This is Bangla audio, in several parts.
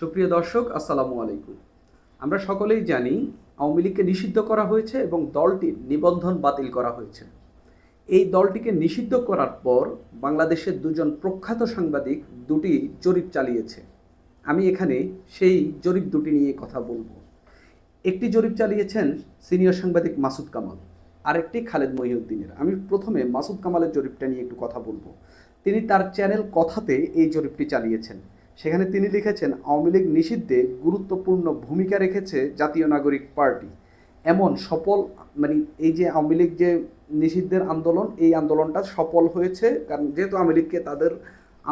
সুপ্রিয় দর্শক, আসসালামু আলাইকুম। আমরা সকলেই জানি আওয়ামী লীগকে নিষিদ্ধ করা হয়েছে এবং দলটির নিবন্ধন বাতিল করা হয়েছে। এই দলটিকে নিষিদ্ধ করার পর বাংলাদেশের দুজন প্রখ্যাত সাংবাদিক দুটি জরিপ চালিয়েছে। আমি এখানে সেই জরিপ দুটি নিয়ে কথা বলব। একটি জরিপ চালিয়েছেন সিনিয়র সাংবাদিক মাসুদ কামাল, আরেকটি খালেদ মহিউদ্দিনের। আমি প্রথমে মাসুদ কামালের জরিপটা নিয়ে একটু কথা বলব। তিনি তার চ্যানেল কথাতে এই জরিপটি চালিয়েছেন। সেখানে তিনি লিখেছেন, আওয়ামী লীগ নিষিদ্ধে গুরুত্বপূর্ণ ভূমিকা রেখেছে জাতীয় নাগরিক পার্টি। এমন সফল মানে এই যে আওয়ামী লীগ যে নিষিদ্ধের আন্দোলন, এই আন্দোলনটা সফল হয়েছে। কারণ যেহেতু আওয়ামী লীগকে তাদের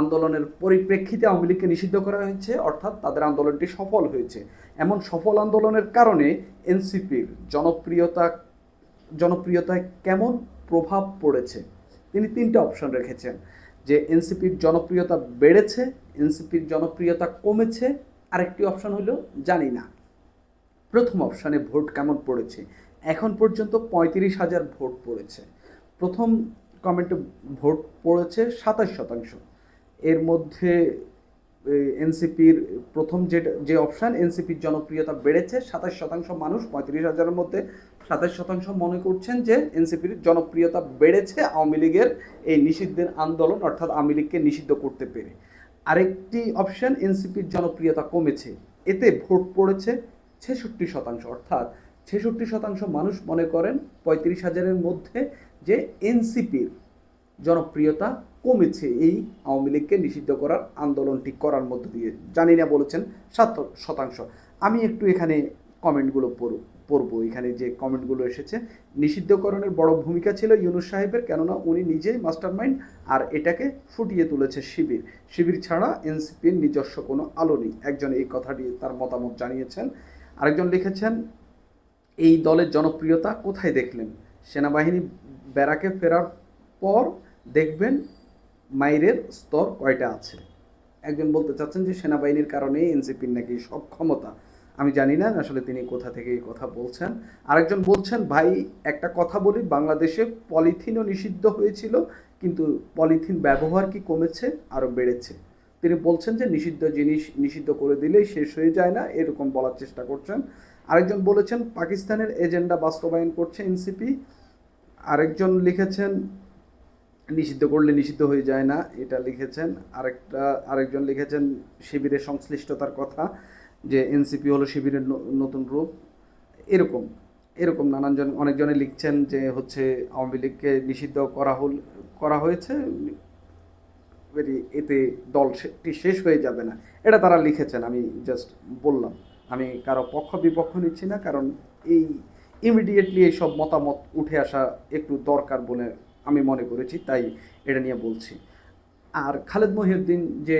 আন্দোলনের পরিপ্রেক্ষিতে আওয়ামী লীগকে নিষিদ্ধ করা হয়েছে, অর্থাৎ তাদের আন্দোলনটি সফল হয়েছে। এমন সফল আন্দোলনের কারণে এনসিপির জনপ্রিয়তা, জনপ্রিয়তায় কেমন প্রভাব পড়েছে? তিনি তিনটা অপশন রেখেছেন। যে এনসিপির জনপ্রিয়তা বেড়েছে, এনসিপির জনপ্রিয়তা কমেছে, আরেকটি অপশন হলো জানি না। প্রথম অপশানে ভোট কেমন পড়েছে? এখন পর্যন্ত পঁয়ত্রিশ হাজার ভোট পড়েছে। প্রথম কমেন্টে ভোট পড়েছে সাতাশ শতাংশ। এর মধ্যে এনসিপির প্রথম যে যে অপশান, এনসিপির জনপ্রিয়তা বেড়েছে, সাতাশ শতাংশ মানুষ, পঁয়ত্রিশ হাজারের মধ্যে সাতাশ শতাংশ মনে করছেন যে এনসিপির জনপ্রিয়তা বেড়েছে আওয়ামী লীগের এই নিষিদ্ধের আন্দোলন, অর্থাৎ আওয়ামী লীগকে নিষিদ্ধ করতে পেরে। আরেকটি অপশান, এনসিপির জনপ্রিয়তা কমেছে, এতে ভোট পড়েছে ছেষট্টি শতাংশ, অর্থাৎ ছেষট্টি শতাংশ মানুষ মনে করেন পঁয়ত্রিশ হাজারের মধ্যে যে এনসিপির জনপ্রিয়তা কমেছে। এই আওয়ামী লীগকে নিষিদ্ধ করার আন্দোলনটি করার মধ্য দিয়ে। জানি না বলেছেন সাত শতাংশ। আমি একটু এখানে কমেন্টগুলো পড়ব পড়ব। এখানে যে কমেন্টগুলো এসেছে, নিষিদ্ধকরণের বড় ভূমিকা ছিল ইউনুস সাহেবের, কেননা উনি নিজেই মাস্টার মাইন্ড আর এটাকে ফুটিয়ে তুলেছে শিবির। শিবির ছাড়া এনসিপির নিজস্ব কোনো আলো নেই। একজন এই কথাটি তার মতামত জানিয়েছেন। আরেকজন লিখেছেন, এই দলের জনপ্রিয়তা কোথায় দেখলেন? সেনাবাহিনী ব্যারাকে ফেরার পর দেখবেন মাইরের স্তর কয়টা আছে। একজন বলতে চাচ্ছেন যে সেনাবাহিনীর কারণে এনসিপির নাকি সব ক্ষমতা। আমি জানি না আসলে তিনি কোথা থেকে এই কথা বলছেন। আরেকজন বলছেন, ভাই, একটা কথা বলি, বাংলাদেশে পলিথিনও নিষিদ্ধ হয়েছিল, কিন্তু পলিথিন ব্যবহার কি কমেছে? আরও বেড়েছে। তিনি বলছেন যে নিষিদ্ধ জিনিস নিষিদ্ধ করে দিলেই শেষ হয়ে যায় না, এরকম বলার চেষ্টা করছেন। আরেকজন বলেছেন, পাকিস্তানের এজেন্ডা বাস্তবায়ন করছে এনসিপি। আরেকজন লিখেছেন নিষিদ্ধ করলে নিষিদ্ধ হয়ে যায় না, এটা লিখেছেন। আরেকটা, আরেকজন লিখেছেন শিবিরের সংশ্লিষ্টতার কথা, যে এনসিপি হলো শিবিরের নতুন রূপ। এরকম এরকম নানানজন অনেকজনে লিখছেন যে হচ্ছে আওয়ামী লীগকে নিষিদ্ধ করা হল, করা হয়েছে। এতে দল শে- শেষ হয়ে যাবে না। এটা তারা লিখেছেন, আমি জাস্ট বললাম। আমি কারও পক্ষ বিপক্ষ নিচ্ছি না, কারণ এই ইমিডিয়েটলি এইসব মতামত উঠে আসা একটু দরকার বলে আমি মনে করেছি, তাই এটা নিয়ে বলছি। আর খালেদ মহিউদ্দিন যে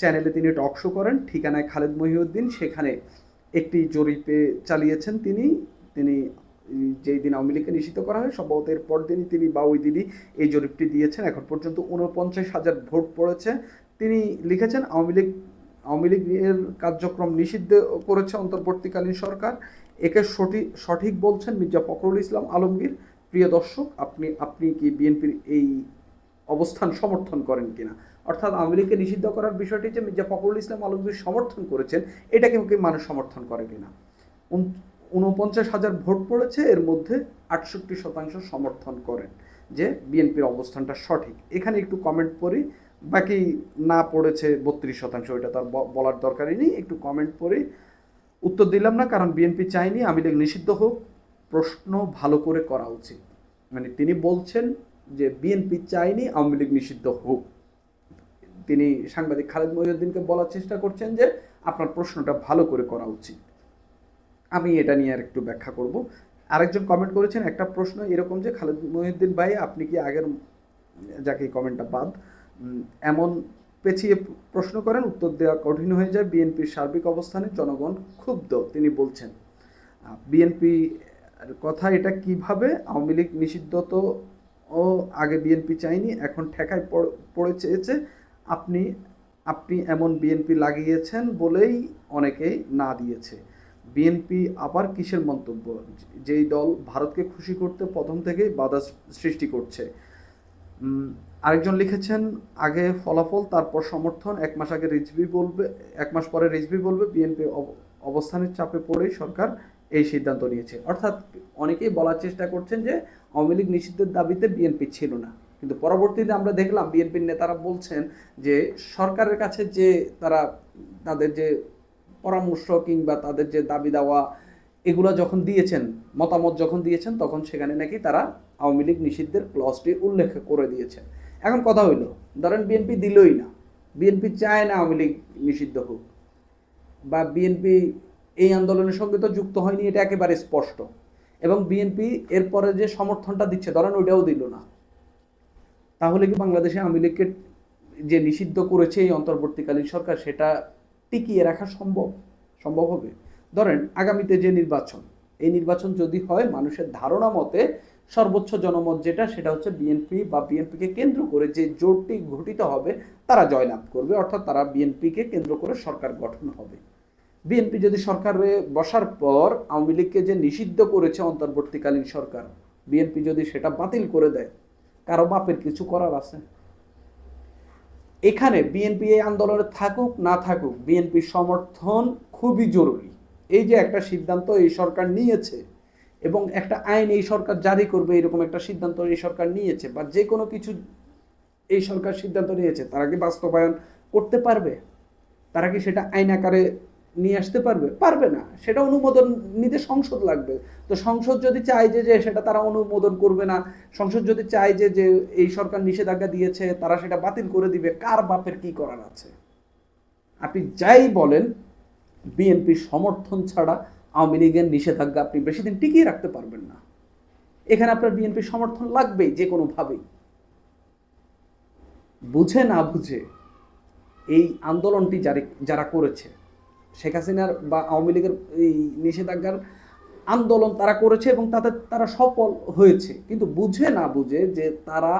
চ্যানেলে তিনি টক শো করেন, ঠিকানায় খালেদ মহিউদ্দিন, সেখানে একটি জরিপে চালিয়েছেন তিনি। তিনি যেই দিন আওয়ামী লীগকে নিষিদ্ধ করা হয়, সম্ভবত এর পর দিনই তিনি বা ওই দিনই এই জরিপটি দিয়েছেন। এখন পর্যন্ত উনপঞ্চাশ হাজার ভোট পড়েছে। তিনি লিখেছেন, আওয়ামী লীগ, আওয়ামী লীগের কার্যক্রম নিষিদ্ধ করেছে অন্তর্বর্তীকালীন সরকার। একে সঠিক সঠিক বলছেন মির্জা ফখরুল ইসলাম আলমগীর। প্রিয় দর্শক, আপনি আপনি কি বিএনপির এই অবস্থান সমর্থন করেন কিনা? অর্থাৎ আওয়ামী লীগকে নিষিদ্ধ করার বিষয়টি যে মির্জা ফখরুল ইসলাম আলমগীর সমর্থন করেছেন, এটাকে মানুষ সমর্থন করে কিনা? উন- উনপঞ্চাশ হাজার ভোট পড়েছে, এর মধ্যে আটষট্টি শতাংশ সমর্থন করেন যে বিএনপির অবস্থানটা সঠিক। এখানে একটু কমেন্ট পড়ি, বাকি না পড়েছে বত্রিশ শতাংশ, এটা তার বলার দরকারই নেই। একটু কমেন্ট পড়ি, উত্তর দিলাম না, কারণ বিএনপি আওয়ামী লীগ নিষিদ্ধ হোক। প্রশ্ন ভালো করে করা উচিত। মানে তিনি বলছেন যে বিএনপি চাইনি আওয়ামী লীগ নিষিদ্ধ হোক। তিনি সাংবাদিক খালেদ মহিউদ্দিনকে বলার চেষ্টা করছেন যে আপনার প্রশ্নটা ভালো করে করা উচিত। আমি এটা নিয়ে আর একটু ব্যাখ্যা করব। আরেকজন কমেন্ট করেছেন, একটা প্রশ্ন এরকম যে খালেদ মহিউদ্দিন ভাই, আপনি কি আগের যাকে কমেন্টটা বাদ এমন পেছিয়ে প্রশ্ন করেন, উত্তর দেওয়া কঠিন হয়ে যায় বিএনপির সার্বিক অবস্থানে জনগণ ক্ষুব্ধ। তিনি বলছেন বিএনপি কথা এটা কীভাবে আওয়ামী লীগ নিষিদ্ধ তো ও আগে বিএনপি চাইনি এখন ঠেকায় পড়ে চেয়েছে। আপনি আপনি এমন বিএনপি লাগিয়েছেন বলেই অনেকেই না দিয়েছে। বিএনপি আবার কিসের মন্তব্য? যেই দল ভারতকে খুশি করতে প্রথম থেকেই বাধা সৃষ্টি করছে। আরেকজন লিখেছেন, আগে ফলাফল, তারপর সমর্থন। এক মাস আগে রিজভি বলবে, এক মাস পরে রিজভি বলবে বিএনপি অবস্থানের চাপে পড়েই সরকার এই সিদ্ধান্ত নিয়েছে। অর্থাৎ অনেকেই বলার চেষ্টা করছেন যে আওয়ামী লীগ নিষিদ্ধের দাবিতে বিএনপি ছিল না। কিন্তু পরবর্তীতে আমরা দেখলাম বিএনপির নেতারা বলছেন যে সরকারের কাছে যে তারা তাদের যে পরামর্শ কিংবা তাদের যে দাবি দেওয়া এগুলো যখন দিয়েছেন, মতামত যখন দিয়েছেন, তখন সেখানে নাকি তারা আওয়ামী লীগ নিষিদ্ধের ক্লজটি উল্লেখ করে দিয়েছেন। এখন কথা হইল, ধরেন বিএনপি দিলই না। বিএনপি চায় না আওয়ামী লীগ নিষিদ্ধ হোক। বা বিএনপি এই আন্দোলনের সঙ্গে তো যুক্ত হয়নি, এটা একেবারে স্পষ্ট। এবং বিএনপি এরপরে যে সমর্থনটা দিচ্ছে, ধরেন ওইটাও দিল না। তাহলে কি বাংলাদেশে আওয়ামী লীগকে যে নিষিদ্ধ করেছে এই অন্তর্বর্তীকালীন সরকার, সেটা টিকিয়ে রাখা সম্ভব? সম্ভব হবে? ধরেন, আগামীতে যে নির্বাচন, এই নির্বাচন যদি হয়, মানুষের ধারণা মতে সর্বোচ্চ জনমত যেটা, সেটা হচ্ছে বিএনপি বা বিএনপিকে কেন্দ্র করে যে জোটটি ঘটিত হবে, তারা জয়লাভ করবে, অর্থাৎ তারা বিএনপিকে কেন্দ্র করে সরকার গঠন হবে। বিএনপি যদি সরকারে বসার পর আওয়ামী লীগকে যে নিষিদ্ধ করেছে অন্তর্বর্তীকালীন সরকার, বিএনপি যদি সেটা বাতিল করে দেয়, কারও বাপের কিছু করার আছে? এখানে বিএনপি এই আন্দোলনে থাকুক, না থাকুক, বিএনপির সমর্থন খুবই জরুরি। এই যে একটা সিদ্ধান্ত এই সরকার নিয়েছে এবং একটা আইন এই সরকার জারি করবে, এরকম একটা সিদ্ধান্ত এই সরকার নিয়েছে বা যে কোনো কিছু এই সরকার সিদ্ধান্ত নিয়েছে, তারা কি বাস্তবায়ন করতে পারবে? তারা কি সেটা আইন আকারে নিয়ে আসতে পারবে? পারবে না। সেটা অনুমোদন নিতে সংসদ লাগবে। তো সংসদ যদি চায় যে যে সেটা তারা অনুমোদন করবে না, সংসদ যদি চায় যে যে এই সরকার নিষেধাজ্ঞা দিয়েছে, তারা সেটা বাতিল করে দিবে, কার বাপের কি করার আছে? আপনি যাই বলেন, বিএনপির সমর্থন ছাড়া আওয়ামী লীগের নিষেধাজ্ঞা আপনি বেশি দিন টিকিয়ে রাখতে পারবেন না। এখানে আপনার বিএনপির সমর্থন লাগবেই, যে কোনোভাবেই। বুঝে না বুঝে এই আন্দোলনটি যারা যারা করেছে শেখ হাসিনার বা আওয়ামী লীগের এই নিষেধাজ্ঞার আন্দোলন তারা করেছে এবং তাদের তারা সফল হয়েছে। কিন্তু বুঝে না বুঝে যে তারা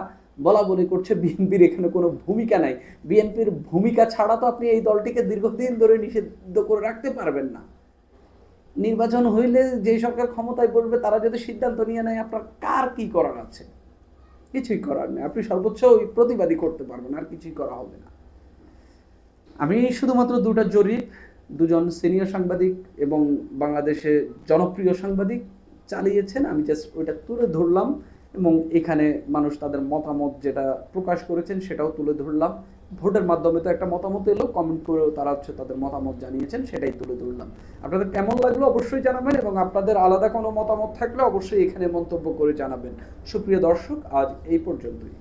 বলা বলি করছে বিএনপির এখানে কোনো ভূমিকা নাই। বিএনপির ভূমিকা ছাড়া তো আপনি এই দলটিকে দীর্ঘদিন ধরে নিষিদ্ধ করে রাখতে পারবেন না। নির্বাচন হইলে যে সরকার ক্ষমতায় বলবে তারা যদি সিদ্ধান্ত নিয়ে নেয়, আপনার কার কি করার আছে? কিছুই করার নেই। আপনি সর্বোচ্চ ওই প্রতিবাদী করতে পারবেন, আর কিছুই করা হবে না। আমি শুধুমাত্র দুটা জরিপ দুজন সিনিয়র সাংবাদিক এবং বাংলাদেশে জনপ্রিয় সাংবাদিক চালিয়েছেন। আমি জাস্ট ওইটা তুলে ধরলাম এবং এখানে মানুষ তাদের মতামত যেটা প্রকাশ করেছেন সেটাও তুলে ধরলাম। ভোটের মাধ্যমে তো একটা মতামত এলো কমেন্ট করেও তারা হচ্ছে তাদের মতামত জানিয়েছেন, সেটাই তুলে ধরলাম। আপনাদের কেমন লাগল অবশ্যই জানাবেন এবং আপনাদের আলাদা কোনো মতামত থাকলে অবশ্যই এখানে মন্তব্য করে জানাবেন। সুপ্রিয় দর্শক, আজ এই পর্যন্তই।